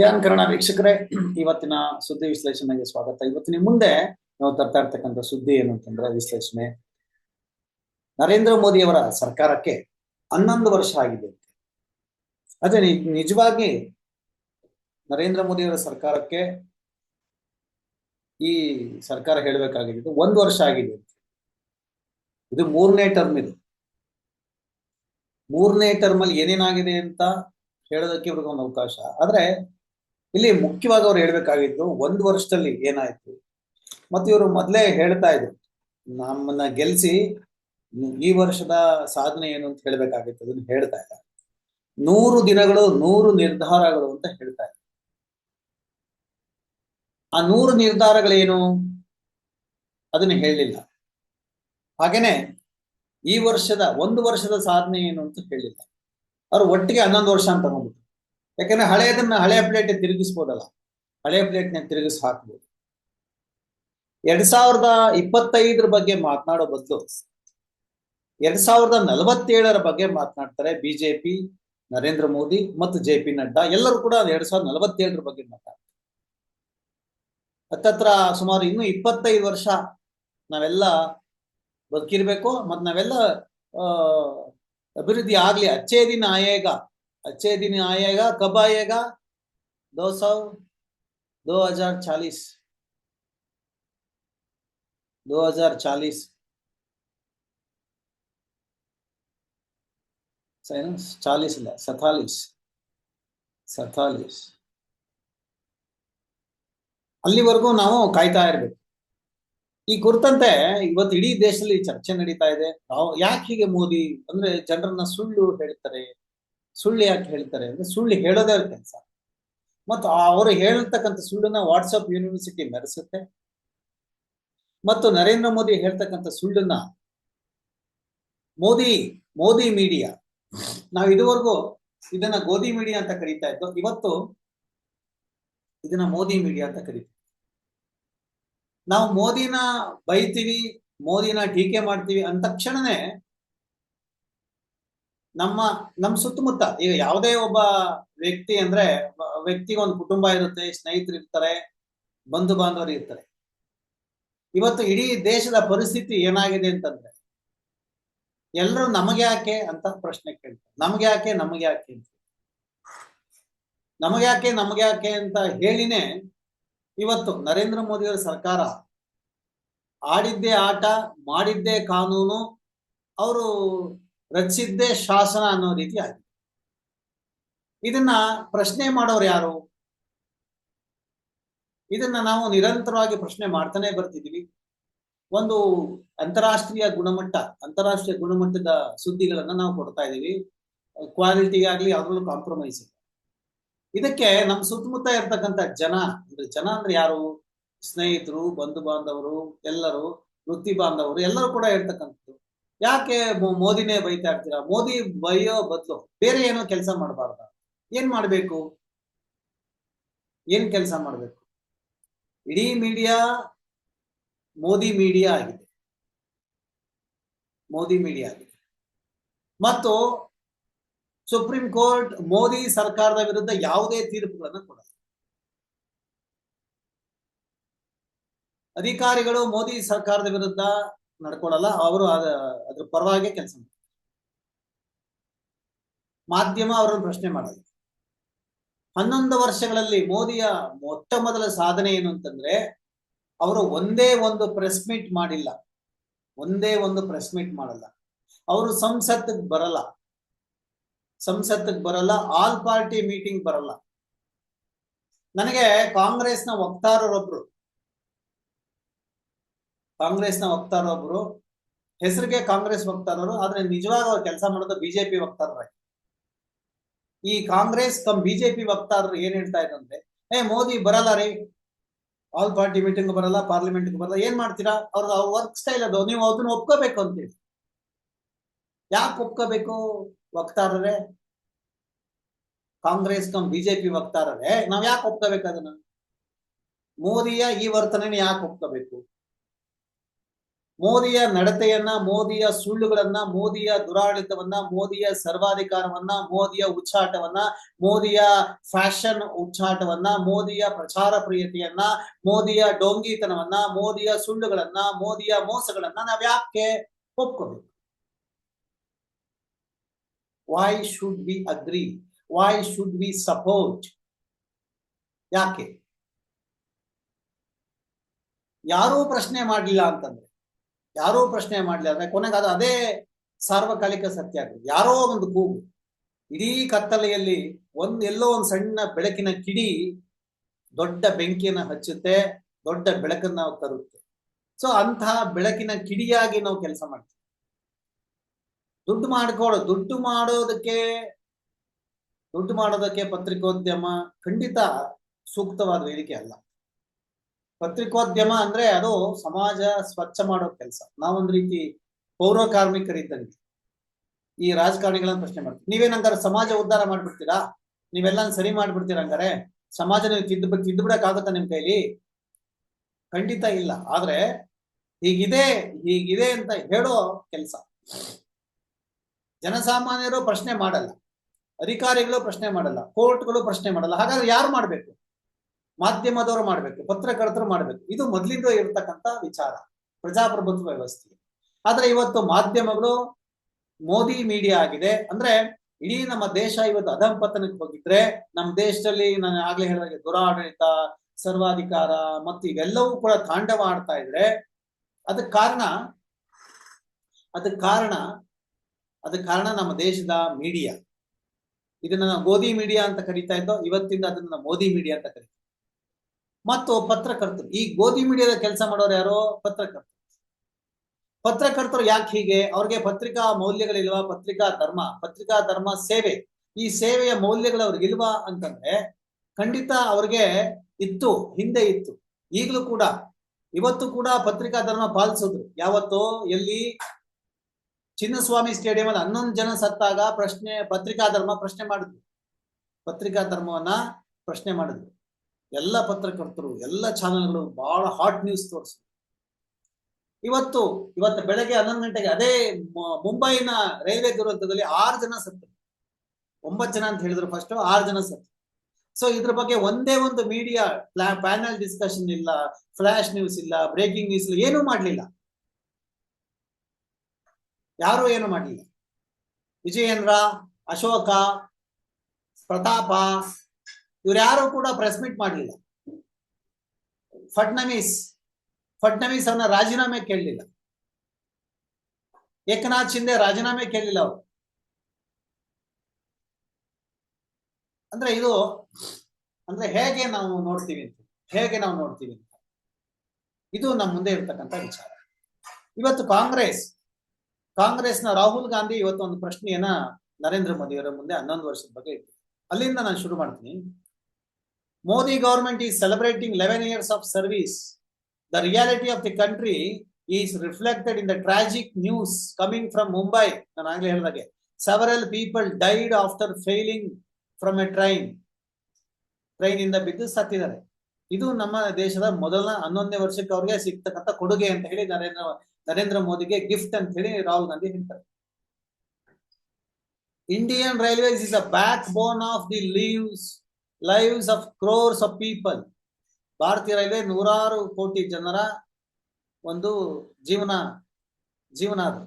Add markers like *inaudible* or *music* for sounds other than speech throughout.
ಯಾನ್ ಕನ್ನಡ ವೀಕ್ಷಕರೇ *clears throat* ಇವತ್ತಿನ ಸುದ್ದಿ ವಿಶ್ಲೇಷಣೆಗೆ ಸ್ವಾಗತ. ಇವತ್ತಿನ ಮುಂದೆ ನಾವು ತರ್ತಾ ಇರ್ತಕ್ಕಂಥ ಸುದ್ದಿ ಏನು ಅಂತಂದ್ರೆ ವಿಶ್ಲೇಷಣೆ. ನರೇಂದ್ರ ಮೋದಿ ಅವರ ಸರ್ಕಾರಕ್ಕೆ ಹನ್ನೊಂದು ವರ್ಷ ಆಗಿದೆ. ಅದೇ ನಿಜವಾಗಿ ನರೇಂದ್ರ ಮೋದಿ ಅವರ ಸರ್ಕಾರಕ್ಕೆ ಈ ಸರ್ಕಾರ ಹೇಳಬೇಕಾಗಿದ್ದು ಒಂದು ವರ್ಷ ಆಗಿದೆ ಇದು ಮೂರನೇ ಟರ್ಮ್ ಇದು. ಮೂರನೇ ಟರ್ಮ್ ಅಲ್ಲಿ ಏನೇನಾಗಿದೆ ಅಂತ ಹೇಳೋದಕ್ಕೆ ಇವ್ರಿಗೆ ಒಂದು ಅವಕಾಶ. ಆದ್ರೆ ಇಲ್ಲಿ ಮುಖ್ಯವಾಗಿ ಅವ್ರು ಹೇಳ್ಬೇಕಾಗಿದ್ದು ಒಂದು ವರ್ಷದಲ್ಲಿ ಏನಾಯ್ತು? ಮತ್ತೆ ಇವರು ಮೊದಲೇ ಹೇಳ್ತಾ ಇದ್ರು, ನಮ್ಮನ್ನ ಗೆಲ್ಸಿ ಈ ವರ್ಷದ ಸಾಧನೆ ಏನು ಅಂತ ಹೇಳ್ಬೇಕಾಗಿತ್ತು, ಅದನ್ನ ಹೇಳ್ತಾ ಇದ್ದಾರೆ ನೂರು ದಿನಗಳು, ನೂರು ನಿರ್ಧಾರಗಳು ಅಂತ ಹೇಳ್ತಾ ಇದ್ದಾರೆ ಆ ನೂರು ನಿರ್ಧಾರಗಳೇನು? ಅದನ್ನ ಹೇಳಲಿಲ್ಲ ಹಾಗೇನೆ ಈ ವರ್ಷದ, ಒಂದು ವರ್ಷದ ಸಾಧನೆ ಏನು ಅಂತ ಹೇಳಿಲ್ಲ. ಅವ್ರು ಒಟ್ಟಿಗೆ ಹನ್ನೊಂದು ವರ್ಷ ಅಂತ ಬಂದ್ಬಿಟ್ಟು ಯಾಕಂದ್ರೆ ಹಳೆಯದನ್ನ ಹಳೆಯ ಪ್ಲೇಟ್ ತಿರುಗಿಸ್ಬೋದಲ್ಲ. ಹಳೆಯ ಪ್ಲೇಟ್ನ ತಿರುಗಿಸಿ ಹಾಕ್ಬೋದು. ಎರಡ್ ಸಾವಿರದ ಇಪ್ಪತ್ತೈದರ ಬಗ್ಗೆ ಮಾತನಾಡೋ ಬದಲು ಎರಡ್ ಸಾವಿರದ ನಲವತ್ತೇಳರ ಬಗ್ಗೆ ಮಾತನಾಡ್ತಾರೆ ಬಿಜೆಪಿ ನರೇಂದ್ರ ಮೋದಿ ಮತ್ತು ಜೆ ಪಿ ನಡ್ಡಾ. ಎಲ್ಲರೂ ಕೂಡ ಎರಡ್ ಸಾವಿರದ ನಲವತ್ತೇಳರ ಬಗ್ಗೆ ಮಾತಾಡ್ತಾರೆ. ಹತ್ತತ್ರ ಸುಮಾರು ಇನ್ನು ಇಪ್ಪತ್ತೈದು ವರ್ಷ ನಾವೆಲ್ಲ ಬದುಕಿರ್ಬೇಕು ಮತ್ ನಾವೆಲ್ಲ ಅಭಿವೃದ್ಧಿ ಆಗ್ಲಿ. ಅಚ್ಚೇ ದಿನ ಆಯೇಗ अच्छे दिन आएगा कब आएगा दो सौ दो हजार चालीस दो हजार चालीस सही ना चालीस ಇಲ್ಲ ಸತಾಲಿಸ್ ಸತಾಲಿಸ್ ಅಲ್ಲಿವರೆಗೂ ನಾವು ಕಾಯ್ತಾ ಇರ್ಬೇಕು ಈ ಕುರಿತಂತೆ ಇವತ್ತು ಇಡೀ ದೇಶದಲ್ಲಿ ಚರ್ಚೆ ನಡೀತಾ ಇದೆ ನಾವು ಯಾಕೆ ಹೀಗೆ ಮೋದಿ ಅಂದ್ರೆ ಜನರನ್ನ ಸುಳ್ಳು ಹೇಳ್ತಾರೆ ಸುಳ್ಳು ಯಾಕೆ ಹೇಳ್ತಾರೆ ಅಂದ್ರೆ ಸುಳ್ಳು ಹೇಳೋದೇ ಅವ್ರ ಕೆಲಸ. ಮತ್ತು ಅವರು ಹೇಳ್ತಕ್ಕಂಥ ಸುಳ್ಳನ್ನ ವಾಟ್ಸಪ್ ಯೂನಿವರ್ಸಿಟಿ ಮೆರೆಸುತ್ತೆ. ಮತ್ತು ನರೇಂದ್ರ ಮೋದಿ ಹೇಳ್ತಕ್ಕಂಥ ಸುಳ್ಳನ್ನ ಮೋದಿ ಮೋದಿ ಮೀಡಿಯಾ ನಾವು ಇದುವರೆಗೂ ಇದನ್ನ ಗೋಧಿ ಮೀಡಿಯಾ ಅಂತ ಕರೀತಾ ಇದ್ದೋ, ಇವತ್ತು ಇದನ್ನ ಮೋದಿ ಮೀಡಿಯಾ ಅಂತ ಕರಿತೀವಿ. ನಾವು ಮೋದಿನ ಬೈತೀವಿ, ಮೋದಿನ ಟೀಕೆ ಮಾಡ್ತೀವಿ ಅಂದ ತಕ್ಷಣನೇ ನಮ್ಮ, ನಮ್ ಸುತ್ತಮುತ್ತ, ಈಗ ಯಾವುದೇ ಒಬ್ಬ ವ್ಯಕ್ತಿ ಅಂದ್ರೆ, ವ್ಯಕ್ತಿಗೆ ಒಂದು ಕುಟುಂಬ ಇರುತ್ತೆ, ಸ್ನೇಹಿತರು ಇರ್ತಾರೆ, ಬಂಧು ಬಾಂಧವರು ಇರ್ತಾರೆ. ಇವತ್ತು ಇಡೀ ದೇಶದ ಪರಿಸ್ಥಿತಿ ಏನಾಗಿದೆ ಅಂತಂದ್ರೆ ಎಲ್ಲರೂ ನಮಗೆ ಯಾಕೆ ಅಂತ ಪ್ರಶ್ನೆ ಕೇಳ್ತಾರೆ. ನಮ್ಗೆ ಯಾಕೆ, ನಮಗೆ ಯಾಕೆ ಅಂತ. ನಮಗೆ ಯಾಕೆ ನಮಗೆ ಯಾಕೆ ಅಂತ ಹೇಳಿನೇ ಇವತ್ತು ನರೇಂದ್ರ ಮೋದಿಯವರ ಸರ್ಕಾರ ಆಡಿದ್ದೇ ಆಟ, ಮಾಡಿದ್ದೇ ಕಾನೂನು, ಅವರು ರಚಿಸಿದ್ದೇ ಶಾಸನ ಅನ್ನೋ ರೀತಿ ಆಗಿದೆ. ಇದನ್ನ ಪ್ರಶ್ನೆ ಮಾಡೋರು ಯಾರು? ಇದನ್ನ ನಾವು ನಿರಂತರವಾಗಿ ಪ್ರಶ್ನೆ ಮಾಡ್ತಾನೆ ಬರ್ತಿದೀವಿ ಒಂದು ಅಂತಾರಾಷ್ಟ್ರೀಯ ಗುಣಮಟ್ಟ, ಅಂತಾರಾಷ್ಟ್ರೀಯ ಗುಣಮಟ್ಟದ ಸುದ್ದಿಗಳನ್ನ ನಾವು ಕೊಡ್ತಾ ಇದೀವಿ ಕ್ವಾಲಿಟಿ ಆಗ್ಲಿ ಯಾವ್ದ್ರಲ್ಲೂ ಕಾಂಪ್ರಮೈಸ್ ಇದಕ್ಕೆ ನಮ್ಮ ಸುತ್ತಮುತ್ತ ಇರ್ತಕ್ಕಂಥ ಜನ, ಅಂದ್ರೆ ಜನ ಅಂದ್ರೆ ಯಾರು? ಸ್ನೇಹಿತರು, ಬಂಧು ಬಾಂಧವರು, ಎಲ್ಲರೂ, ವೃತ್ತಿ ಬಾಂಧವರು ಎಲ್ಲರೂ ಕೂಡ ಇರ್ತಕ್ಕಂಥದ್ದು. ಯಾಕೆ ಮೋದಿನೇ ಬೈತಾ ಇರ್ತೀರಾ? ಮೋದಿ ಬೈಯೋ ಬದಲು ಬೇರೆ ಏನೋ ಕೆಲಸ ಮಾಡಬಾರ್ದ? ಏನ್ ಮಾಡ್ಬೇಕು? ಏನ್ ಕೆಲಸ ಮಾಡ್ಬೇಕು? ಇಡೀ ಮೀಡಿಯಾ ಮೋದಿ ಮೀಡಿಯಾ ಆಗಿದೆ. ಮೋದಿ ಮೀಡಿಯಾ ಆಗಿದೆ. ಮತ್ತು ಸುಪ್ರೀಂ ಕೋರ್ಟ್ ಮೋದಿ ಸರ್ಕಾರದ ವಿರುದ್ಧ ಯಾವುದೇ ತೀರ್ಪುಗಳನ್ನು ಕೊಡಲ್ಲ. ಅಧಿಕಾರಿಗಳು ಮೋದಿ ಸರ್ಕಾರದ ವಿರುದ್ಧ ನಡ್ಕೊಳ್ಳಲ್ಲ ಅವರು ಅದ, ಅದ್ರ ಪರವಾಗಿ ಕೆಲಸ ಮಾಧ್ಯಮ ಅವರನ್ನು ಪ್ರಶ್ನೆ ಮಾಡಲ್ಲ ಹನ್ನೊಂದು ವರ್ಷಗಳಲ್ಲಿ ಮೋದಿಯ ಮೊಟ್ಟ ಮೊದಲ ಸಾಧನೆ ಏನು ಅಂತಂದ್ರೆ, ಅವರು ಒಂದೇ ಒಂದು ಪ್ರೆಸ್ ಮೀಟ್ ಮಾಡಿಲ್ಲ. ಒಂದೇ ಒಂದು ಪ್ರೆಸ್ ಮೀಟ್ ಮಾಡಲ್ಲ. ಅವರು ಸಂಸತ್ತಿಗೆ ಬರಲ್ಲ. ಸಂಸತ್ತಿಗೆ ಬರಲ್ಲ ಆಲ್ ಪಾರ್ಟಿ ಮೀಟಿಂಗ್ ಬರಲ್ಲ. ನನಗೆ ಕಾಂಗ್ರೆಸ್ನ ವಕ್ತಾರರೊಬ್ರು ಕಾಂಗ್ರೆಸ್ನ ವಕ್ತಾರೊಬ್ರು ಹೆಸರಿಗೆ ಕಾಂಗ್ರೆಸ್ ವಕ್ತಾರರು, ಆದ್ರೆ ನಿಜವಾಗ ಅವ್ರು ಕೆಲಸ ಮಾಡೋದು ಬಿಜೆಪಿ ವಕ್ತಾರರಾಗಿ ಈ ಕಾಂಗ್ರೆಸ್ ಕಮ್ ಬಿಜೆಪಿ ವಕ್ತಾರರು ಏನ್ ಹೇಳ್ತಾ ಇದ್ದಂದ್ರೆ ಏ ಮೋದಿ ಬರಲ್ಲ ರೀ. ಆಲ್ ಪಾರ್ಟಿ ಮೀಟಿಂಗ್ ಬರಲ್ಲ ಪಾರ್ಲಿಮೆಂಟ್ ಬರಲ್ಲ, ಏನ್ ಮಾಡ್ತೀರಾ? ಅವ್ರ ವರ್ಕ್ ಸ್ಟೈಲ್ ಅದು, ನೀವು ಅದನ್ನ ಒಪ್ಕೋಬೇಕು ಅಂತೇಳಿ ಯಾಕೆ ಒಪ್ಕೋಬೇಕು ವಕ್ತಾರರೇ? ಕಾಂಗ್ರೆಸ್ ಕಮ್ ಬಿಜೆಪಿ ವಕ್ತಾರರೇ, ನಾವ್ ಯಾಕೆ ಒಪ್ಕೋಬೇಕು ಅದನ್ನ? ಮೋದಿಯ ಈ ವರ್ತನೆ ಯಾಕೆ ಒಪ್ಕೋಬೇಕು? ಮೋದಿಯ ನಡತೆಯನ್ನ, ಮೋದಿಯ ಸುಳ್ಳುಗಳನ್ನ, ಮೋದಿಯ ದುರಾಡಳಿತವನ್ನ, ಮೋದಿಯ ಸರ್ವಾಧಿಕಾರವನ್ನ, ಮೋದಿಯ ಉಚ್ಚಾಟವನ್ನ, ಮೋದಿಯ ಫ್ಯಾಷನ್ ಉಚ್ಚಾಟವನ್ನ, ಮೋದಿಯ ಪ್ರಚಾರ ಪ್ರಿಯತೆಯನ್ನ, ಮೋದಿಯ ಡೋಂಗಿತನವನ್ನ, ಮೋದಿಯ ಸುಳ್ಳುಗಳನ್ನ, ಮೋದಿಯ ಮೋಸಗಳನ್ನ ನಾವ್ ಯಾಕೆ ಒಪ್ಕೋಬೇಕು? Why should we agree why should we support ಯಾಕೆ? ಯಾರೂ ಪ್ರಶ್ನೆ ಮಾಡಲಿಲ್ಲ ಅಂತಂದ್ರೆ ಯಾರೂ ಪ್ರಶ್ನೆ ಮಾಡ್ಲಿಲ್ಲ ಅಂದ್ರೆ ಕೊನೆಗೆ ಅದು ಅದೇ ಸಾರ್ವಕಾಲಿಕ ಸತ್ಯ ಆಗುತ್ತೆ ಯಾರೋ ಒಂದು ಕೂಗು, ಇಡೀ ಕತ್ತಲೆಯಲ್ಲಿ ಒಂದ್ ಎಲ್ಲೋ ಒಂದು ಸಣ್ಣ ಬೆಳಕಿನ ಕಿಡಿ ದೊಡ್ಡ ಬೆಂಕಿಯನ್ನು ಹಚ್ಚುತ್ತೆ, ದೊಡ್ಡ ಬೆಳಕನ್ನ ತರುತ್ತೆ. ಸೊ ಅಂತಹ ಬೆಳಕಿನ ಕಿಡಿಯಾಗಿ ನಾವು ಕೆಲಸ ಮಾಡ್ತೀವಿ. ದುಡ್ಡು ಮಾಡ್ಕೊಳ್ಳೋ ದುಡ್ಡು ಮಾಡೋದಕ್ಕೆ ದುಡ್ಡು ಮಾಡೋದಕ್ಕೆ ಪತ್ರಿಕೋದ್ಯಮ ಖಂಡಿತ ಸೂಕ್ತವಾದ ವೇದಿಕೆ ಅಲ್ಲ. ಪತ್ರಿಕೋದ್ಯಮ ಅಂದ್ರೆ ಅದು ಸಮಾಜ ಸ್ವಚ್ಛ ಮಾಡೋ ಕೆಲಸ. ನಾವೊಂದ್ ರೀತಿ ಪೌರ ಕಾರ್ಮಿಕರಿದ್ದಂಗೆ. ಈ ರಾಜಕಾರಣಿಗಳನ್ನ ಪ್ರಶ್ನೆ ಮಾಡ್ತೀವಿ. ನೀವೇನಂತಾರ ಸಮಾಜ ಉದ್ಧಾರ ಮಾಡ್ಬಿಡ್ತೀರಾ? ನೀವೆಲ್ಲ ಸರಿ ಮಾಡ್ಬಿಡ್ತೀರಾ ಹಂಗಾರೆ? ಸಮಾಜ ನೀವು ತಿದ್ದು ತಿದ್ದು ಬಿಡಕ್ಕಾಗತ್ತಾ ನಿಮ್ ಕೈಲಿ? ಖಂಡಿತ ಇಲ್ಲ. ಆದ್ರೆ ಹೀಗಿದೆ ಹೀಗಿದೆ ಅಂತ ಹೇಳೋ ಕೆಲಸ. ಜನಸಾಮಾನ್ಯರು ಪ್ರಶ್ನೆ ಮಾಡಲ್ಲ. ಅಧಿಕಾರಿಗಳು ಪ್ರಶ್ನೆ ಮಾಡಲ್ಲ. ಕೋರ್ಟ್ಗಳು ಪ್ರಶ್ನೆ ಮಾಡಲ್ಲ. ಹಾಗಾದ್ರೆ ಯಾರು ಮಾಡ್ಬೇಕು? ಮಾಧ್ಯಮದವರು ಮಾಡ್ಬೇಕು, ಪತ್ರಕರ್ತರು ಮಾಡ್ಬೇಕು. ಇದು ಮೊದಲಿಂದ ಇರತಕ್ಕಂತ ವಿಚಾರ, ಪ್ರಜಾಪ್ರಭುತ್ವ ವ್ಯವಸ್ಥೆ. ಆದ್ರೆ ಇವತ್ತು ಮಾಧ್ಯಮಗಳು, ಮೋದಿ ಮೀಡಿಯಾ ಆಗಿದೆ. ಅಂದ್ರೆ ಇಡೀ ನಮ್ಮ ದೇಶ ಇವತ್ತು ಅಧಂಪತನಕ್ಕೆ ಹೋಗಿದ್ರೆ, ನಮ್ಮ ದೇಶದಲ್ಲಿ ನಾನು ಆಗ್ಲೇ ಹೇಳಿದಾಗ ದುರಾಡಳಿತ, ಸರ್ವಾಧಿಕಾರ ಮತ್ತು ಇವೆಲ್ಲವೂ ಕೂಡ ತಾಂಡವ ಆಡ್ತಾ ಇದ್ರೆ, ಅದಕ್ಕೆ ಕಾರಣ ಅದಕ್ಕೆ ಕಾರಣ ಅದಕ್ಕೆ ಕಾರಣ ನಮ್ಮ ದೇಶದ ಮೀಡಿಯಾ ಇದನ್ನ ನಾವು ಗೋಧಿ ಮೀಡಿಯಾ ಅಂತ ಕರಿತಾ ಇದ್ದೋ, ಇವತ್ತಿಂದ ಅದನ್ನ ಮೋದಿ ಮೀಡಿಯಾ ಅಂತ ಕರಿತೀವಿ. ಮತ್ತು ಪತ್ರಕರ್ತರು. ಈ ಗೋಧಿ ಮೀಡಿಯಾದ ಕೆಲಸ ಮಾಡೋರು ಯಾರೋ? ಪತ್ರಕರ್ತರು. ಪತ್ರಕರ್ತರು ಯಾಕೆ ಹೀಗೆ? ಅವ್ರಿಗೆ ಪತ್ರಿಕಾ ಮೌಲ್ಯಗಳಿಲ್ವಾ? ಪತ್ರಿಕಾ ಧರ್ಮ. ಪತ್ರಿಕಾ ಧರ್ಮ ಸೇವೆ. ಈ ಸೇವೆಯ ಮೌಲ್ಯಗಳು ಅವ್ರಿಗಿಲ್ವಾ ಅಂತಂದ್ರೆ, ಖಂಡಿತ ಅವ್ರಿಗೆ ಇತ್ತು, ಹಿಂದೆ ಇತ್ತು. ಈಗಲೂ ಕೂಡ. ಇವತ್ತು ಕೂಡ ಪತ್ರಿಕಾ ಧರ್ಮ ಪಾಲಿಸಿದ್ರು. ಯಾವತ್ತು? ಎಲ್ಲಿ? ಚಿನ್ನಸ್ವಾಮಿ ಸ್ಟೇಡಿಯಂ ಅಲ್ಲಿ ಹನ್ನೊಂದು ಜನ ಸತ್ತಾಗ ಪ್ರಶ್ನೆ, ಪತ್ರಿಕಾ ಧರ್ಮ ಪ್ರಶ್ನೆ ಮಾಡಿದ್ರು. ಪತ್ರಿಕಾ ಧರ್ಮವನ್ನ ಪ್ರಶ್ನೆ ಮಾಡಿದ್ರು. ಎಲ್ಲ ಪತ್ರಕರ್ತರು, ಎಲ್ಲ ಚಾನೆಲ್ಗಳು ಬಹಳ ಹಾಟ್ ನ್ಯೂಸ್ ತೋರಿಸಿದ್ರು ಇವತ್ತು ಇವತ್ತು ಬೆಳಗ್ಗೆ ಹನ್ನೊಂದು ಗಂಟೆಗೆ ಅದೇ ಮುಂಬೈನ ರೈಲ್ವೆ ದುರಂತದಲ್ಲಿ ಆರು ಜನ ಸತ್ತರು ಒಂಬತ್ತು ಜನ ಅಂತ ಹೇಳಿದ್ರು ಫಸ್ಟ್ ಆರು ಜನ ಸತ್ತು. ಸೊ ಇದ್ರ ಬಗ್ಗೆ ಒಂದೇ ಒಂದು ಮೀಡಿಯಾ ಪ್ಯಾನಲ್ ಡಿಸ್ಕಷನ್ ಇಲ್ಲ ಫ್ಲಾಶ್ ನ್ಯೂಸ್ ಇಲ್ಲ ಬ್ರೇಕಿಂಗ್ ನ್ಯೂಸ್ ಇಲ್ಲ, ಏನೂ ಮಾಡ್ಲಿಲ್ಲ. ಯಾರು ಏನು ಮಾಡಲಿಲ್ಲ. ವಿಜಯೇಂದ್ರ, ಅಶೋಕ, ಪ್ರತಾಪ ಇವ್ರು ಯಾರು ಕೂಡ ಪ್ರೆಸ್ ಮೀಟ್ ಮಾಡಲಿಲ್ಲ. ಫಡ್ನವೀಸ್ ಫಡ್ನವೀಸ್ ಅವನ ರಾಜೀನಾಮೆ ಕೇಳಲಿಲ್ಲ. ಏಕನಾಥ್ ಶಿಂದೆ ರಾಜೀನಾಮೆ ಕೇಳಲಿಲ್ಲ ಅವರು. ಅಂದ್ರೆ ಇದು, ಅಂದ್ರೆ ಹೇಗೆ ನಾವು ನೋಡ್ತೀವಿ ಅಂತ, ಹೇಗೆ ನಾವು ನೋಡ್ತೀವಿ ಅಂತ. ಇದು ನಮ್ಮ ಮುಂದೆ ಇರ್ತಕ್ಕಂಥ ವಿಚಾರ. ಇವತ್ತು ಕಾಂಗ್ರೆಸ್, ಕಾಂಗ್ರೆಸ್ನ ರಾಹುಲ್ ಗಾಂಧಿ ಇವತ್ತು ಒಂದು ಪ್ರಶ್ನೆಯನ್ನ ನರೇಂದ್ರ ಮೋದಿಯವರ ಮುಂದೆ ಹನ್ನೊಂದು ವರ್ಷದ ಬಗ್ಗೆ ಇಟ್ಟು ಅಲ್ಲಿಂದ ನಾನು ಶುರು ಮಾಡ್ತೀನಿ. Is celebrating eleven years of service the reality of the country is reflected in the tragic news coming from Mumbai ನಾನು ಆಗ್ಲೇ ಹೇಳಿದಾಗೆ. Several people died after falling from a train ಇಂದ ಬಿದ್ದು ಸತ್ತಿದ್ದಾರೆ. ಇದು ನಮ್ಮ ದೇಶದ ಮೊದಲ ಹನ್ನೊಂದನೇ ವರ್ಷಕ್ಕೆ ಅವ್ರಿಗೆ ಸಿಗ್ತಕ್ಕಂಥ ಕೊಡುಗೆ ಅಂತ ಹೇಳಿ ನರೇಂದ್ರ ನರೇಂದ್ರ ಮೋದಿಗೆ ಗಿಫ್ಟ್ ಅಂತ ಹೇಳಿ ರಾಹುಲ್ ಗಾಂಧಿ ಹೇಳ್ತಾರೆ. Indian railways is a backbone of the leaves lives of crores of people ಭಾರತೀಯ ರೈಲ್ವೆ ನೂರಾರು ಕೋಟಿ ಜನರ ಒಂದು ಜೀವನ ಜೀವನ ಅದು.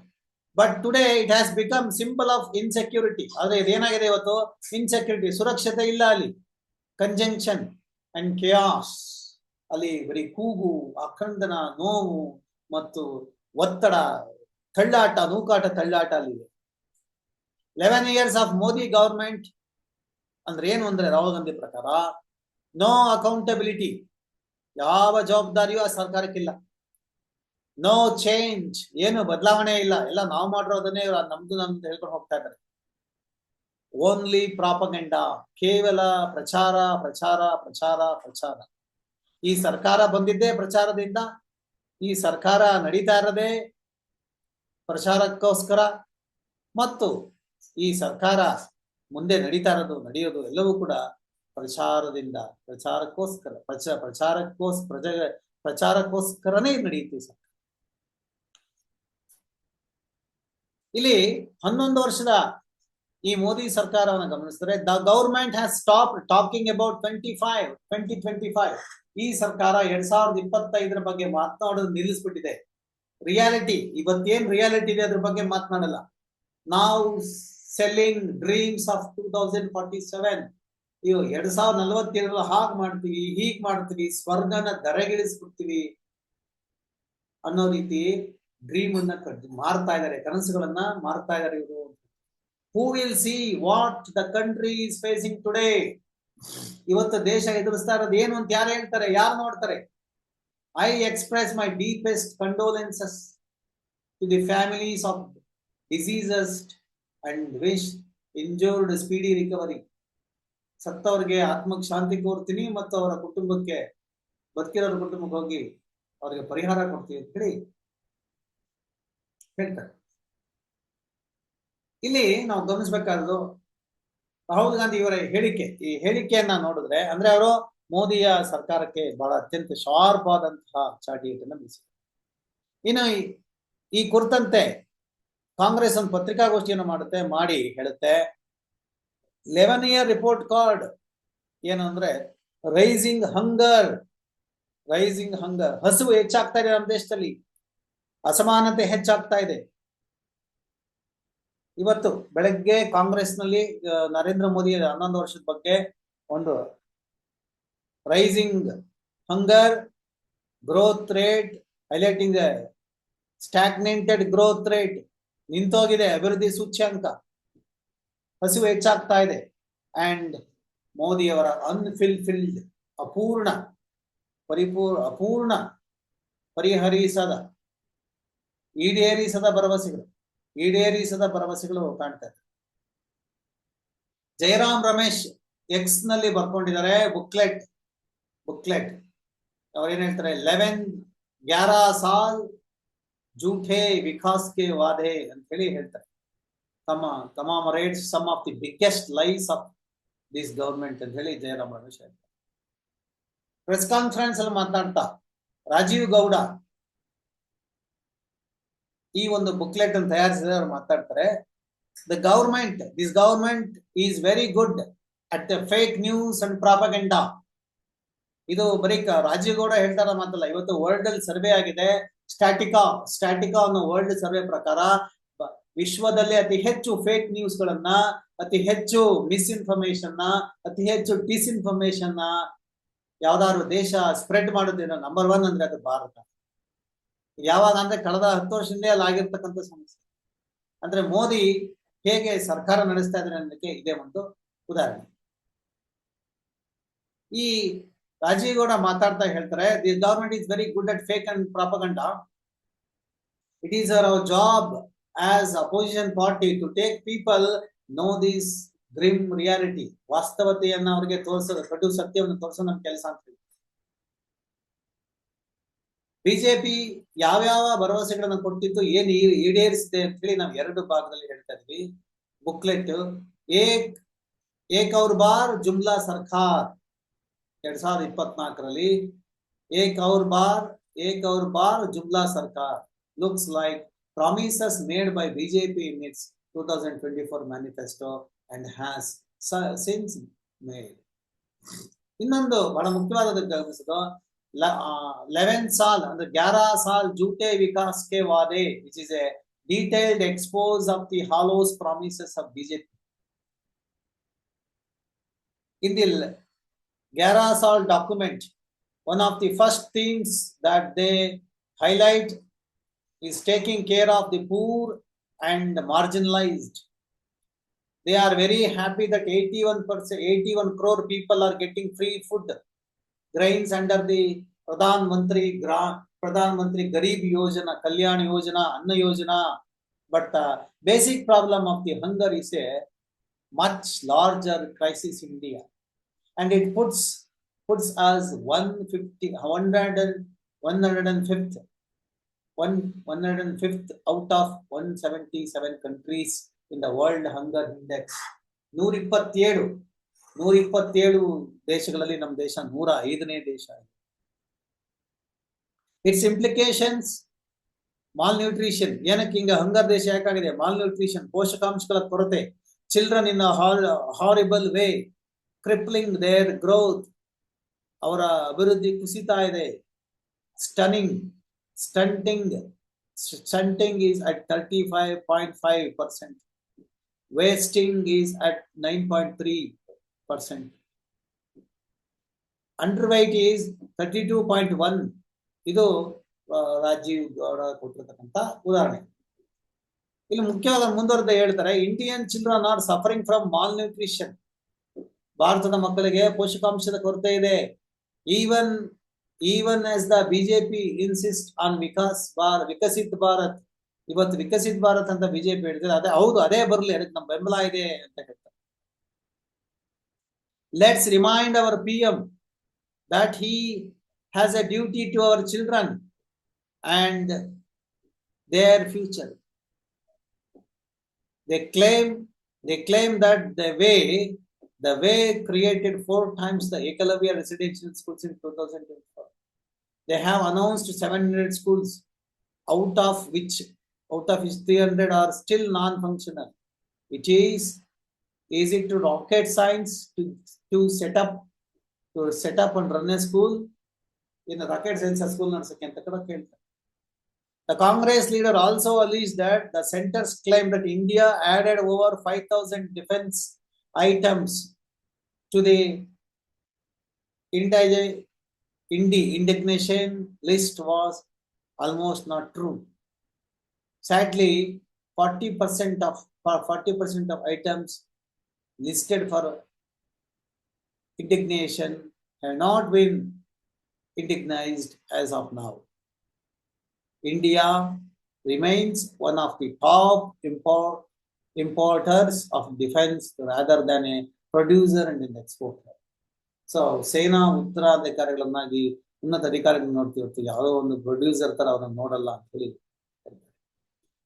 But today it has become simple of insecurity ಆದ್ರೆ ಇದೇನಾಗಿದೆ ಇವತ್ತು? ಇನ್ಸೆಕ್ಯೂರಿಟಿ ಸುರಕ್ಷತೆ ಇಲ್ಲ ಅಲ್ಲಿ. ಕಂಜಂಕ್ಷನ್ ಅಂಡ್ ಕೆಯಾಸ್ ಅಲ್ಲಿ ಬರೀ ಕೂಗು, ಅಖಂಡನ, ನೋವು ಮತ್ತು ಒತ್ತಡ, ತಳ್ಳಾಟ, ನೂಕಾಟ, ತಳ್ಳಾಟ ಅಲ್ಲಿದೆ eleven years of Modi government ಅಂದ್ರೆ ಏನು ಅಂದ್ರೆ ರಾಹುಲ್ ಗಾಂಧಿ ಪ್ರಕಾರ ನೋ ಅಕೌಂಟಬಿಲಿಟಿ ಯಾವ ಜವಾಬ್ದಾರಿಯೂ ಆ ಸರ್ಕಾರಕ್ಕಿಲ್ಲ. ನೋ ಚೇಂಜ್ ಏನು ಬದಲಾವಣೆ ಇಲ್ಲ. ಎಲ್ಲ ನಾವು ಮಾಡಿರೋದನ್ನೇ ನಮ್ದು ನಮ್ದು ಹೇಳ್ಕೊಂಡು ಹೋಗ್ತಾ ಇದ್ದಾರೆ. ಓನ್ಲಿ ಪ್ರಾಪಗೆಂಡ ಕೇವಲ ಪ್ರಚಾರ ಪ್ರಚಾರ ಪ್ರಚಾರ ಪ್ರಚಾರ. ಈ ಸರ್ಕಾರ ಬಂದಿದ್ದೇ ಪ್ರಚಾರದಿಂದ, ಈ ಸರ್ಕಾರ ನಡೀತಾ ಇರದೆ ಪ್ರಚಾರಕ್ಕೋಸ್ಕರ. ಮತ್ತು ಈ ಸರ್ಕಾರ ಮುಂದೆ ನಡೀತಾ ಇರೋದು, ನಡೆಯೋದು ಎಲ್ಲವೂ ಕೂಡ ಪ್ರಚಾರದಿಂದ, ಪ್ರಚಾರಕ್ಕೋಸ್ಕರ, ಪ್ರಚ, ಪ್ರಚಾರಕ್ಕೋಸ್ ಪ್ರಜ ಪ್ರಚಾರಕ್ಕೋಸ್ಕರನೇ ನಡೆಯುತ್ತೆ ಸರ್ ಇಲ್ಲಿ ಹನ್ನೊಂದು ವರ್ಷದ ಈ ಮೋದಿ ಸರ್ಕಾರವನ್ನು ಗಮನಿಸಿದ್ರೆ the government has stop talking about twenty five, twenty twenty five. ಈ ಸರ್ಕಾರ ಎರಡ್ ಸಾವಿರದ ಇಪ್ಪತ್ತೈದರ ಬಗ್ಗೆ ಮಾತನಾಡೋದು ನಿಲ್ಲಿಸ್ಬಿಟ್ಟಿದೆ. ರಿಯಾಲಿಟಿ, ಇವತ್ತೇನ್ ರಿಯಾಲಿಟಿ ಇದೆ ಅದ್ರ ಬಗ್ಗೆ ಮಾತನಾಡಲ್ಲ. ನಾವು selling dreams of two thousand forty seven ಇವು ಎರಡ್ ಸಾವಿರದ ನಲವತ್ತೇಳರಲ್ಲಿ ಹಾಗೆ ಮಾಡ್ತೀವಿ, ಹೀಗ್ ಮಾಡ್ತೀವಿ, ಸ್ವರ್ಗನ ದರೆಗಿಳಿಸ್ಬಿಡ್ತೀವಿ ಅನ್ನೋ ರೀತಿ ಡ್ರೀಮ್ ಅನ್ನ ಮಾರ್ತಾ ಇದ್ದಾರೆ, ಕನಸುಗಳನ್ನ ಮಾರ್ತಾ ಇದ್ದಾರೆ ಇವರು. Who will see what the country is facing today ಇವತ್ತು ದೇಶ ಎದುರಿಸ್ತಾ ಇರೋದು ಏನು ಅಂತ ಯಾರು ಹೇಳ್ತಾರೆ? ಯಾರು ನೋಡ್ತಾರೆ? I express my deepest condolences to the families of diseases and wish injured speedy recovery. ಸತ್ತವ್ರಿಗೆ ಆತ್ಮಕ್ ಶಾಂತಿ ಕೋರ್ತೀನಿ ಮತ್ತು ಅವರ ಕುಟುಂಬಕ್ಕೆ ಬದುಕಿರೋರ ಕುಟುಂಬಕ್ಕೆ ಹೋಗಿ ಅವರಿಗೆ ಪರಿಹಾರ ಕೊಡ್ತೀವಿ ಅಂತ ಹೇಳಿ ಹೇಳ್ತಾರೆ. ಇಲ್ಲಿ ನಾವು ಗಮನಿಸ್ಬೇಕಾದ್ರು ರಾಹುಲ್ ಗಾಂಧಿ ಇವರ ಹೇಳಿಕೆ. ಈ ಹೇಳಿಕೆಯನ್ನ ನೋಡಿದ್ರೆ ಅಂದ್ರೆ ಅವರು ಮೋದಿಯ ಸರ್ಕಾರಕ್ಕೆ ಬಹಳ ಅತ್ಯಂತ ಶಾರ್ಪ್ ಆದಂತಹ ಚಾಟಿಯನ್ನ ಬೀಸಿದ್ದಾರೆ. ಇನ್ನು ಈ- ಈ ಕುರಿತಂತೆ ಕಾಂಗ್ರೆಸ್ ಒಂದು ಪತ್ರಿಕಾಗೋಷ್ಠಿಯನ್ನು ಮಾಡುತ್ತೆ, ಮಾಡಿ ಹೇಳುತ್ತೆ. ಲೆವೆನ್ ಇಯರ್ ರಿಪೋರ್ಟ್ ಕಾರ್ಡ್ ಏನು ಅಂದ್ರೆ ರೈಸಿಂಗ್ ಹಂಗರ್ ರೈಸಿಂಗ್ ಹಂಗರ್ ಹಸಿವು ಹೆಚ್ಚಾಗ್ತಾ ಇದೆ ನಮ್ಮ ದೇಶದಲ್ಲಿ. ಅಸಮಾನತೆ ಹೆಚ್ಚಾಗ್ತಾ ಇದೆ. ಇವತ್ತು ಬೆಳಗ್ಗೆ ಕಾಂಗ್ರೆಸ್ನಲ್ಲಿ ನರೇಂದ್ರ ಮೋದಿ ಹನ್ನೊಂದು ವರ್ಷದ ಬಗ್ಗೆ ಒಂದು rising hunger growth rate highlighting stagnated growth rate ನಿಂತೋಗಿದೆ, ಅಭಿವೃದ್ಧಿ ಸೂಚ್ಯಾಂಕ ಹಸಿವು ಹೆಚ್ಚಾಗ್ತಾ ಇದೆ. ಅಂಡ್ ಮೋದಿಯವರ ಅನ್ಫಿಲ್ಫಿಲ್ಡ್ ಅಪೂರ್ಣ, ಪರಿಪೂರ್, ಅಪೂರ್ಣ ಪರಿಹರಿಸದ, ಈಡೇರಿಸದ ಭರವಸೆಗಳು ಈಡೇರಿಸದ ಭರವಸೆಗಳು ಕಾಣ್ತಾ ಇದೆ. ಜಯರಾಮ್ ರಮೇಶ್ ಎಕ್ಸ್ನಲ್ಲಿ ಬರ್ಕೊಂಡಿದ್ದಾರೆ ಬುಕ್ಲೆಟ್ ಬುಕ್ಲೆಟ್ ಅವ್ರೇನ್ ಹೇಳ್ತಾರೆ? ಲೆವೆನ್ ಗ್ಯಾರ ಸಾಲ್ ಜೂಠೆ ವಿಕಾಸ್ ಕೆ ವಾದೆ ಅಂತ ಹೇಳಿ ಹೇಳ್ತಾರೆ. ತಮ್ಮ, ತಮಾಮ್ rates some of the biggest lies of this government ಅಂತ ಹೇಳಿ ಜಯರಾಮ್ ರಮೇಶ್ ಹೇಳ್ತಾರೆ. ಪ್ರೆಸ್ ಕಾನ್ಫರೆನ್ಸ್ ಅಲ್ಲಿ ಮಾತನಾಡ್ತಾ, ರಾಜೀವ್ ಗೌಡ ಈ ಒಂದು ಬುಕ್ಲೆಟ್ ಅನ್ನು ತಯಾರಿಸಿದ್ರೆ ಅವ್ರು ಮಾತಾಡ್ತಾರೆ the government this government is very good at the fake news and propaganda ಇದು ಬರೀ ರಾಜೀವ್ ಗೌಡ ಹೇಳ್ತಾರ ಮಾತಲ್ಲ, ಇವತ್ತು ವರ್ಲ್ಡ್ ಅಲ್ಲಿ ಸರ್ವೆ ಆಗಿದೆ ಸ್ಟ್ಯಾಟಿಕಾ ಸ್ಟ್ಯಾಟಿಕಾ ಅನ್ನೋ ವರ್ಲ್ಡ್ ಸರ್ವೆ ಪ್ರಕಾರ ವಿಶ್ವದಲ್ಲಿ ಅತಿ ಹೆಚ್ಚು ಫೇಕ್ ನ್ಯೂಸ್ ಗಳನ್ನ, ಅತಿ ಹೆಚ್ಚು ಮಿಸ್ಇನ್ಫಾರ್ಮೇಶನ್ ಅತಿ ಹೆಚ್ಚು ಡಿಸ್ಇನ್ಫಾರ್ಮೇಶನ್ ಯಾವ್ದಾದ್ರು ದೇಶ ಸ್ಪ್ರೆಡ್ ಮಾಡೋದೇನೋ ನಂಬರ್ ಒನ್ ಅಂದ್ರೆ ಅದು ಭಾರತ. ಯಾವಾಗ ಅಂದ್ರೆ ಕಳೆದ ಹತ್ತು ವರ್ಷದಿಂದ ಅಲ್ಲಿ ಆಗಿರ್ತಕ್ಕಂಥ ಸಮಸ್ಯೆ. ಅಂದ್ರೆ ಮೋದಿ ಹೇಗೆ ಸರ್ಕಾರ ನಡೆಸ್ತಾ ಇದ್ದಾರೆ ಅನ್ನೋದಕ್ಕೆ ಇದೇ ಒಂದು ಉದಾಹರಣೆ. ಈ ರಾಜೀವ್ ಗೌಡ ಮಾತಾಡ್ತಾ ಹೇಳ್ತಾರೆ the government is very good at fake and propaganda it is our job as opposition party to take people know this grim reality ವಾಸ್ತವತೆಯನ್ನ ಅವರಿಗೆ ತೋರಿಸೋದು ಕಡು ಸತ್ಯವನ್ನು ತೋರಿಸೋ ನಮ್ ಕೆಲಸ ಅಂತ. ಬಿಜೆಪಿ ಯಾವ್ಯಾವ ಭರವಸೆಗಳನ್ನ ಕೊಡ್ತಿತ್ತು ಏನ್ ಈಡೇರಿಸಿದೆ ಅಂತ ಹೇಳಿ ನಾವು ಎರಡು ಭಾಗದಲ್ಲಿ ಹೇಳ್ತಾ ಇದ್ವಿ. ಬುಕ್ಲೆಟ್, ಏಕ್ ಏಕ್ ಅವ್ರ ಬಾರ್, ಜುಮ್ಲಾ ಸರ್ಕಾರ್. ಎರಡ್ ಸಾವಿರದ ಇಪ್ಪತ್ನಾಲ್ಕರಲ್ಲಿ ಏಕ್ ಅವರ್ ಬಾರ್, ಏಕ್ ಅವರ್ ಬಾರ್ ಜುಮ್ಲಾ ಸರ್ಕಾರ್ looks like promises made by BJP in its two thousand twenty four manifesto and has since made ಇನ್ನೊಂದು ಬಹಳ ಮುಖ್ಯವಾದದ್ದು ಗಮನಿಸೋದು ಲೆವೆನ್ ಸಾಲ್ ಅಂದ್ರೆ ಗ್ಯಾರ ಸಾಲ್ ಜೂಟೆ ವಿಕಾಸ್ ಕೆ ವಾದೆ which is a detailed expose of the hollows promises of BJP in the Garasol document, one of the first things that they highlight is taking care of the poor and marginalized. They are very happy that 81%, 81 crore people are getting free food, grains under the Pradhan Mantri Pradhan Mantri Garib Yojana, Kalyan Yojana, Anna Yojana. But the basic problem of the hunger is a much larger crisis in India. And it puts puts us 150, 100 and 105th, one, 105th out of 177 countries in the World Hunger Index. ನೂರ ಇಪ್ಪತ್ತೇಳು ನೂರ ಇಪ್ಪತ್ತೇಳು ದೇಶಗಳಲ್ಲಿ ನಮ್ಮ ದೇಶ ನೂರ ಐದನೇ ದೇಶ ಇಟ್ಸ್ ಇಂಪ್ಲಿಕೇಶನ್ಸ್ ಮಾಲ್ ನ್ಯೂಟ್ರಿಷನ್ ಏನಕ್ಕೆ ಹಿಂಗ ಹಂಗರ್ ದೇಶ ಯಾಕಾಗಿದೆ? ಮಾಲ್ ನ್ಯೂಟ್ರಿಷನ್ ಪೋಷಕಾಂಶಗಳ ಕೊರತೆ. Children in horrible way crippling their growth ಅವರ ಅಭಿವೃದ್ಧಿ ಕುಸಿತಾ ಇದೆ. Stunning stunting stunting is at thirty five point five percent wasting is at nine point three percent underweight is thirty two point one ಇದು ರಾಜೀವ್ ಗೌಡ ಕೊಟ್ಟಿರ್ತಕ್ಕಂಥ ಉದಾಹರಣೆ. ಇಲ್ಲಿ ಮುಖ್ಯವಾದ ಮುಂದುವರೆದ ಹೇಳ್ತಾರೆ Indian children are suffering from malnutrition ಭಾರತದ ಮಕ್ಕಳಿಗೆ ಪೋಷಕಾಂಶದ ಕೊರತೆ ಇದೆ. Even even as the BJP insist on Vikas Bharat Viksit Bharat, ಇವತ್ತು ವಿಕಸಿತ್ ಭಾರತ್ ಅಂತ ಬಿಜೆಪಿ ಹೇಳಿದ್ರೆ ಅದೇ, ಹೌದು, ಅದೇ ಬರಲಿ, ಅದಕ್ಕೆ ನಮ್ಮ ಬೆಂಬಲ ಇದೆ ಅಂತ ಹೇಳ್ತಾರೆ. Let's remind our P M that he has a duty to our children and their future they claim they claim that the way The way created four times the Ekalavya residential schools in 2024. They have announced 700 schools, out of which out of which 300 are still non-functional, which is is it to rocket science to, to set up to set up and run a school? In a rocket science school The Congress leader also alleged that the centers claim that India added over 5,000 defense items to the indige- indi indignation list was almost not true. Sadly, 40% of for 40% of items listed for indignation have not been indignized as of now. India remains one of the top import, importers of defense rather than a producer and an exporter. ಸೊ ಸೇನಾ ಉತ್ತರಾಧಿಕಾರಿಗಳನ್ನಾಗಿ ಉನ್ನತ ಅಧಿಕಾರಿಗಳನ್ನ ನೋಡ್ತೀವಿ ಹೊರ್ತು ಯಾವುದೋ ಒಂದು producer ತರ ಅವ್ರನ್ನ ನೋಡಲ್ಲ ಅಂತ ಹೇಳಿ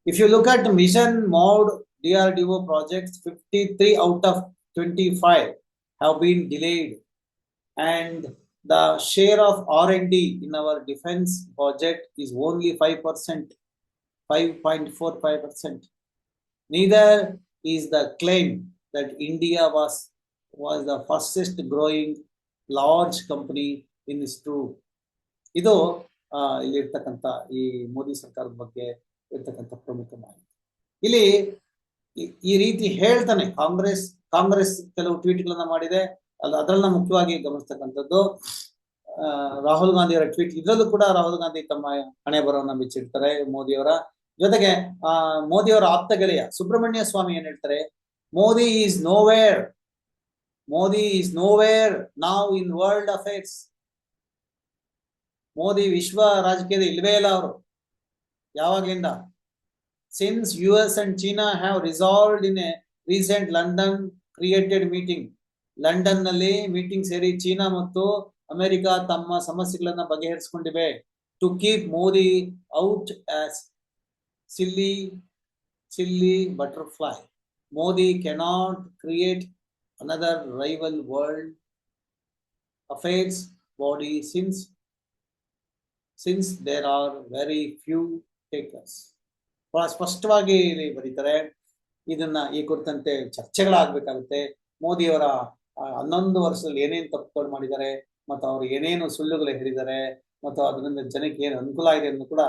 if you look at mission mode D R D O project fifty three out of twenty five have been delayed and the share of R&D in our defense budget is only 5%, 5.45%. Neither is the claim that India was, was the the growing growing large company in true. ಇದು ಆ, ಇಲ್ಲಿರ್ತಕ್ಕಂಥ ಈ ಮೋದಿ ಸರ್ಕಾರದ ಬಗ್ಗೆ ಇರ್ತಕ್ಕಂಥ ಪ್ರಮುಖ ಮಾಹಿತಿ. ಇಲ್ಲಿ ಈ- ರೀತಿ ಹೇಳ್ತಾನೆ ಕಾಂಗ್ರೆಸ್ ಕಾಂಗ್ರೆಸ್ ಕೆಲವು ಟ್ವೀಟ್ಗಳನ್ನ ಮಾಡಿದೆ. ಅಲ್ಲ ಅದರನ್ನ ಮುಖ್ಯವಾಗಿ ಗಮನಿಸ್ತಕ್ಕಂಥದ್ದು ರಾಹುಲ್ ಗಾಂಧಿ ಅವರ ಟ್ವೀಟ್. ಇದರಲ್ಲೂ ಕೂಡ ರಾಹುಲ್ ಗಾಂಧಿ ತಮ್ಮ ಹಣೆ ಬರವನ್ನ ಬಿಚ್ಚಿಡ್ತಾರೆ ಮೋದಿಯವರ ಜೊತೆಗೆ ಆ ಮೋದಿಯವರ ಆಪ್ತ ಗೆಳೆಯ ಸುಬ್ರಹ್ಮಣ್ಯ ಸ್ವಾಮಿ ಏನ್ ಹೇಳ್ತಾರೆ Modi is nowhere Modi is nowhere now in world affairs Modi ವಿಶ್ವ ರಾಜಕೀಯದ ಇಲ್ವೇ ಇಲ್ಲ ಅವರು. ಯಾವಾಗ್ಲಿಂದ? Since U S and China have resolved in a recent London created meeting ಲಂಡನ್ನಲ್ಲಿ ಮೀಟಿಂಗ್ ಸೇರಿ ಚೀನಾ ಮತ್ತು ಅಮೆರಿಕ ತಮ್ಮ ಸಮಸ್ಯೆಗಳನ್ನ ಬಗೆಹರಿಸಿಕೊಂಡಿವೆ. To keep Modi out as silly silly butterfly Modi cannot create another rival world affairs body since since there are very few takers ಬಹಳ ಸ್ಪಷ್ಟವಾಗಿ ಬರೀತಾರೆ, ಇದನ್ನ ಈ ಕುರಿತಂತೆ ಚರ್ಚೆಗಳಾಗ್ಬೇಕಾಗುತ್ತೆ. ಮೋದಿಯವರ ಹನ್ನೊಂದು ವರ್ಷದಲ್ಲಿ ಏನೇನು ತಪ್ಪುಗಳು ಮಾಡಿದ್ದಾರೆ, ಮತ್ತು ಅವರು ಏನೇನು ಸುಳ್ಳುಗಳು ಹೇಳಿದ್ದಾರೆ, ಮತ್ತು ಅದರಿಂದ ಜನಕ್ಕೆ ಏನು ಅನುಕೂಲ ಆಗಿದೆ ಅಂತ ಕೂಡ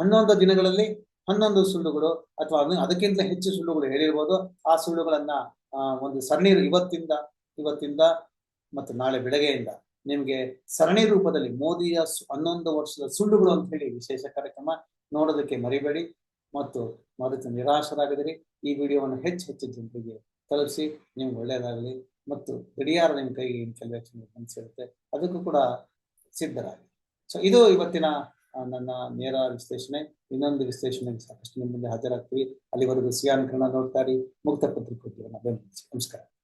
ಹನ್ನೊಂದು ದಿನಗಳಲ್ಲಿ ಹನ್ನೊಂದು ಸುಳ್ಳುಗಳು ಅಥವಾ ಅದಕ್ಕಿಂತ ಹೆಚ್ಚು ಸುಳ್ಳುಗಳು ಹೇಳಿರ್ಬೋದು, ಆ ಸುಳ್ಳುಗಳನ್ನ ಒಂದು ಸರಣಿ ಇವತ್ತಿಂದ ಇವತ್ತಿಂದ ಮತ್ತು ನಾಳೆ ಬೆಳಗ್ಗೆಯಿಂದ ನಿಮಗೆ ಸರಣಿ ರೂಪದಲ್ಲಿ ಮೋದಿಯ ಹನ್ನೊಂದು ವರ್ಷದ ಸುಳ್ಳುಗಳು ಅಂತ ಹೇಳಿ ವಿಶೇಷ ಕಾರ್ಯಕ್ರಮ ನೋಡೋದಕ್ಕೆ ಮರಿಬೇಡಿ ಮತ್ತು ಮರೆತು ನಿರಾಶರಾಗಿದ್ರಿ. ಈ ವಿಡಿಯೋವನ್ನು ಹೆಚ್ಚು ಹೆಚ್ಚು ಜನರಿಗೆ ತಲುಪಿಸಿ, ನಿಮ್ಗೆ ಒಳ್ಳೆಯದಾಗಲಿ ಮತ್ತು ಗಡಿಯಾರ ನಿಮ್ಮ ಕೈಗೆ ಕೆಲವೇ ಅನಿಸಿರುತ್ತೆ ಅದಕ್ಕೂ ಕೂಡ ಸಿದ್ಧರಾಗಿ. ಸೊ ಇದು ಇವತ್ತಿನ ನನ್ನ ನೇರ ವಿಶ್ಲೇಷಣೆ, ಇನ್ನೊಂದು ವಿಶ್ಲೇಷಣೆ ಸಾಕಷ್ಟು ನಿಮ್ಮ ಮುಂದೆ ಹಾಜರಾಗ್ತೀವಿ. ಅಲ್ಲಿವರೆಗೂ ಸಿಯಾನ್ ಕನ್ನಡ ನೋಡ್ತಾ ಇರಿ. ಮುಕ್ತ ಪತ್ರಿಕೋದ್ಯಮ. ನಮಸ್ಕಾರ.